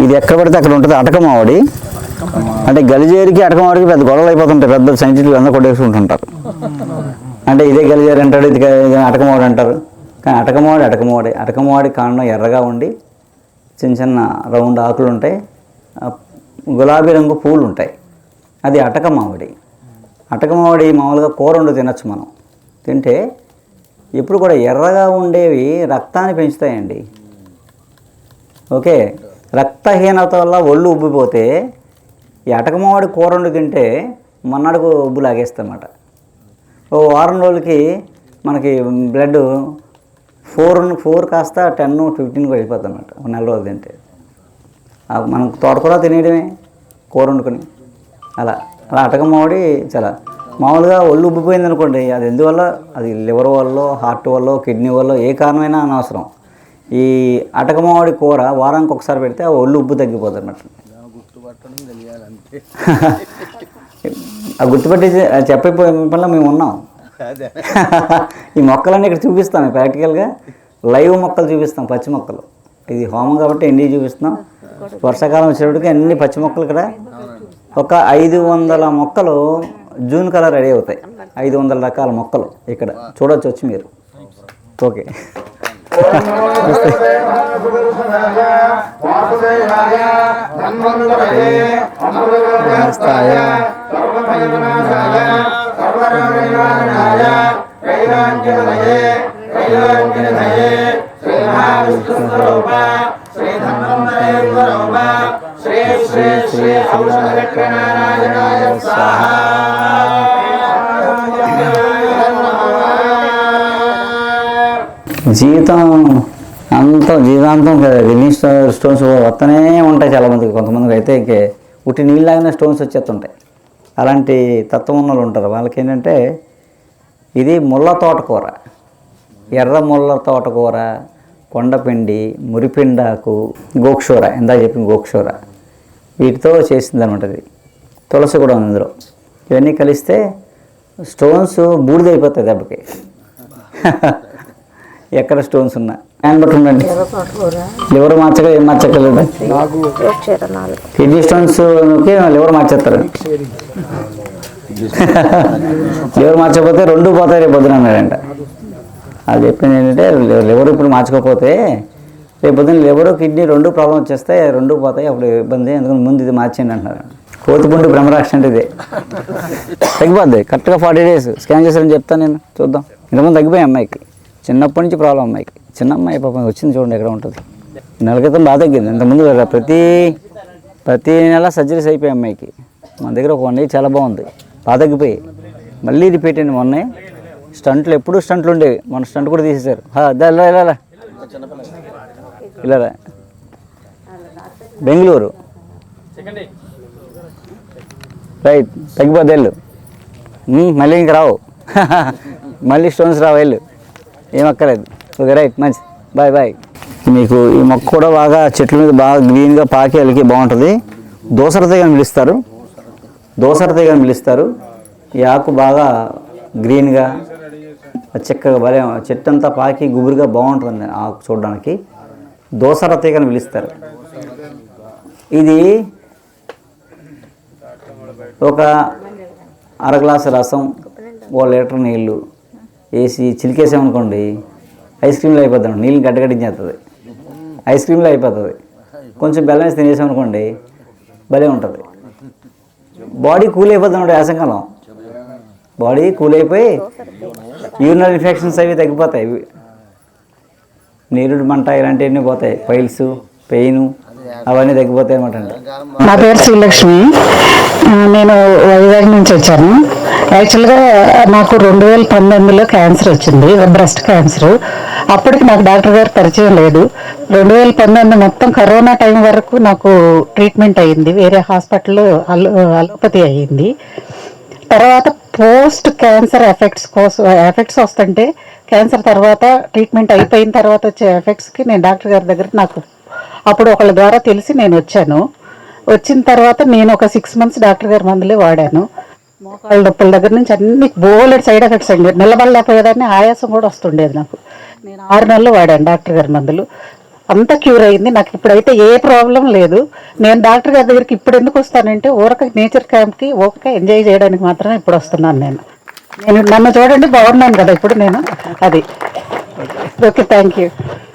ఇది ఎక్కడ పడితే అక్కడ ఉంటుంది అటకమావడి. అంటే గలిజేరికి అటకమావడికి పెద్ద గొడవలు అయిపోతుంటాయి. పెద్ద సైంటిస్టులు అందరూ కొట్టేసుకుంటుంటారు. అంటే ఇదే గలిజేరి అంటాడు ఇది గ- అటకమావడి అంటారు. కానీ అటకమావడి అటకమావడి అటకమావడి కాండం ఎర్రగా ఉండి చిన్న చిన్న రౌండ్ ఆకులు ఉంటాయి. గులాబీ రంగు పూలు ఉంటాయి. అది అటక మామిడి అటక మామిడి మామూలుగా కూర వండు తినచ్చు మనం. తింటే ఇప్పుడు కూడా ఎర్రగా ఉండేవి రక్తాన్ని పెంచుతాయండి. ఓకే? రక్తహీనత వల్ల ఒళ్ళు ఉబ్బిపోతే ఈ కూర వండు తింటే మన్నాడుకు ఉబ్బు లాగేస్తామాట ఓ వారం రోజులకి మనకి బ్లడ్ ఫోర్ ఫోర్ కాస్త టెన్ ఫిఫ్టీన్ వెళ్ళిపోతుంది అన్నమాట ఒక నెల రోజులు తింటే. మనకు మనం తోటకూర తినేయడమే కూర వండుకొని అలా అలా అటక చాలా మామూలుగా ఒళ్ళు ఉబ్బిపోయింది అనుకోండి అది ఎందువల్ల? అది లివర్ వల్ల హార్ట్ వల్ల కిడ్నీ వల్ల ఏ కారణమైనా అనవసరం. ఈ అటక మామిడి కూర వారానికి ఒకసారి పెడితే ఆ ఒళ్ళు ఉబ్బు తగ్గిపోతుంది అన్నమాట ఆ గుర్తుపట్టి చెప్పిపోయే పనిలో మేము ఉన్నాం. ఈ మొక్కలన్నీ ఇక్కడ చూపిస్తాం ప్రాక్టికల్గా. లైవ్ మొక్కలు చూపిస్తాం పచ్చి మొక్కలు. ఇది హోమం కాబట్టి ఎన్ని చూపిస్తున్నాం. వర్షాకాలం వచ్చేటప్పటికి అన్ని పచ్చి మొక్కలు ఇక్కడ. ఒక ఐదు వందల మొక్కలు జూన్ కలర్ రెడీ అవుతాయి. ఐదు వందల రకాల మొక్కలు ఇక్కడ. చూడొచ్చు వచ్చి మీరు. ఓకే. నమస్తాయ సర్వనిర్వాణాయ కైలాంజనయే కైలాంజనయే శ్రీమహావిష్ణుస్వరూప శ్రీ శ్రీ శ్రీ ఔషధ నారాయణాయ స్వాహా. జీవితం అంతా జీవితాంతం రిలీజ్ స్టోన్స్ వస్తూనే ఉంటాయి చాలామందికి. కొంతమందికి అయితే ఇంకే ఉట్టి నీళ్ళలాగానే స్టోన్స్ వచ్చేస్తుంటాయి. అలాంటి తత్వం ఉన్న వాళ్ళు ఉంటారు. వాళ్ళకి ఏంటంటే ఇది ముళ్ళ తోటకూర. ఎర్ర ముళ్ళ తోటకూర కొండపిండి మురిపిండాకు గోక్షూర. ఇందా చెప్పిన గోక్షూర. వీటితో చేసింది అనమాట ఇది తులసి కూడా ఉంది ఇందులో. ఇవన్నీ కలిస్తే స్టోన్స్ బూడిదైపోతాయి దెబ్బకి. ఎక్కడ స్టోన్స్ ఉన్నా. హ్యాండ్ బట్టి ఉండండి. లివర్ మార్చక ఏం మార్చక్కర్లేదు. కిడ్నీ స్టోన్స్ లివర్ మార్చేస్తారు? లివర్ మార్చకపోతే రెండు పోతాయి రేపు పొద్దున అన్నాడంట. అది చెప్పింది ఏంటంటే లివర్ ఇప్పుడు మార్చకపోతే రేపు పొద్దున లివర్ కిడ్నీ రెండు ప్రాబ్లం వచ్చేస్తే రెండు పోతాయి అప్పుడు ఇబ్బంది అందుకని ముందు ఇది మార్చేయండి అంటున్నారు. కోతిపుండు బ్రహ్మరాక్ష అంటే ఇదే. తగ్గిపోద్ది కరెక్ట్గా ఫార్టీ డేస్ స్కాన్ చేశారని చెప్తాను నేను చూద్దాం. ఇంతకుముందు తగ్గిపోయాయి అమ్మాయికి. చిన్నప్పటి నుంచి ప్రాబ్లం అమ్మాయికి చిన్న అమ్మాయి పాపం వచ్చింది చూడండి ఎక్కడ ఉంటుంది. నెల క్రితం బాధ తగ్గింది ఇంతకుముందు ప్రతి ప్రతి నెల సర్జరీస్ అయిపోయాయి అమ్మాయికి. మన దగ్గర ఒక వన్ చాలా బాగుంది. బాధ తగ్గిపోయి మళ్ళీ రిపీట్ అయింది మొన్నే. స్టంట్లు ఎప్పుడు స్టంట్లు ఉండేవి. మన స్టంట్ కూడా తీసేశారు. ఇలా ఇలా ఇలా. బెంగళూరు. రైట్ తగ్గిపోద్ది వెళ్ళు. మళ్ళీ ఇంక రావు. మళ్ళీ స్టోన్స్ రావు వెళ్ళు. ఏమక్కర్లేదు. ఓకే రైట్ మంచిది. Bye bye. మీకు ఈ మొక్క కూడా బాగా చెట్ల మీద బాగా గ్రీన్గా పాకి వెళ్ళకి బాగుంటుంది. దోసర తీగ పిలుస్తారు. దోసర తీగ పిలుస్తారు. ఈ ఆకు బాగా గ్రీన్గా చక్కగా భలే చెట్టు అంతా పాకి గుబురుగా బాగుంటుంది ఆకు చూడడానికి. దోసర తీగని పిలుస్తారు. ఇది ఒక అర గ్లాసు రసం ఓ లీటర్ నీళ్ళు వేసి చిలికేసామనుకోండి ఐస్ క్రీమ్లో అయిపోతాం నీళ్ళు గడ్డగడ్డించేస్తుంది ఐస్ క్రీమ్లో అయిపోతుంది. కొంచెం బెల్లం వేసి తినేసామనుకోండి భలే ఉంటుంది. బాడీ కూల్ అయిపోతుంది అన్నమాట వేసంకాలం. బాడీ కూల్ అయిపోయి యూరినల్ ఇన్ఫెక్షన్స్ అవి తగ్గిపోతాయి. నీరుడు మంట ఇలాంటివన్నీ పోతాయి. పైల్స్ పెయిన్ అవన్నీ తగ్గిపోతాయి అనమాట నా పేరు శ్రీలక్ష్మి. నేను వైజాగ్ నుంచి వచ్చాను. యాక్చువల్గా నాకు రెండు వేల పంతొమ్మిదిలో క్యాన్సర్ వచ్చింది బ్రెస్ట్ క్యాన్సర్ అప్పటికి నాకు డాక్టర్ గారు పరిచయం లేదు. రెండు వేల పంతొమ్మిది మొత్తం కరోనా టైం వరకు నాకు ట్రీట్మెంట్ అయ్యింది వేరే హాస్పిటల్లో అలో అలోపతి అయ్యింది. తర్వాత పోస్ట్ క్యాన్సర్ ఎఫెక్ట్స్ కోసం ఎఫెక్ట్స్ వస్తుంటే క్యాన్సర్ తర్వాత ట్రీట్మెంట్ అయిపోయిన తర్వాత వచ్చే ఎఫెక్ట్స్కి నేను డాక్టర్ గారి దగ్గర నాకు అప్పుడు ఒకళ్ళ ద్వారా తెలిసి నేను వచ్చాను. వచ్చిన తర్వాత నేను ఒక సిక్స్ మంత్స్ డాక్టర్ గారి మందులే వాడాను. మోకాళ్ళ నొప్పుల దగ్గర నుంచి అన్ని బోలెడ్ సైడ్ ఎఫెక్ట్స్ అండి. నిలబడలేకపోయేదాన్ని ఆయాసం కూడా వస్తుండేది నాకు. నేను ఆరు నెలలు వాడాను డాక్టర్ గారి మందులు. అంతా క్యూర్ అయింది. నాకు ఇప్పుడైతే ఏ ప్రాబ్లం లేదు. నేను డాక్టర్ గారి దగ్గరికి ఇప్పుడు ఎందుకు వస్తానంటే ఊరక నేచర్ క్యాంప్కి ఊరక ఎంజాయ్ చేయడానికి మాత్రమే ఇప్పుడు వస్తున్నాను నేను. నేను నన్ను చూడండి బాగున్నాను కదా ఇప్పుడు నేను. అది. Okay thank you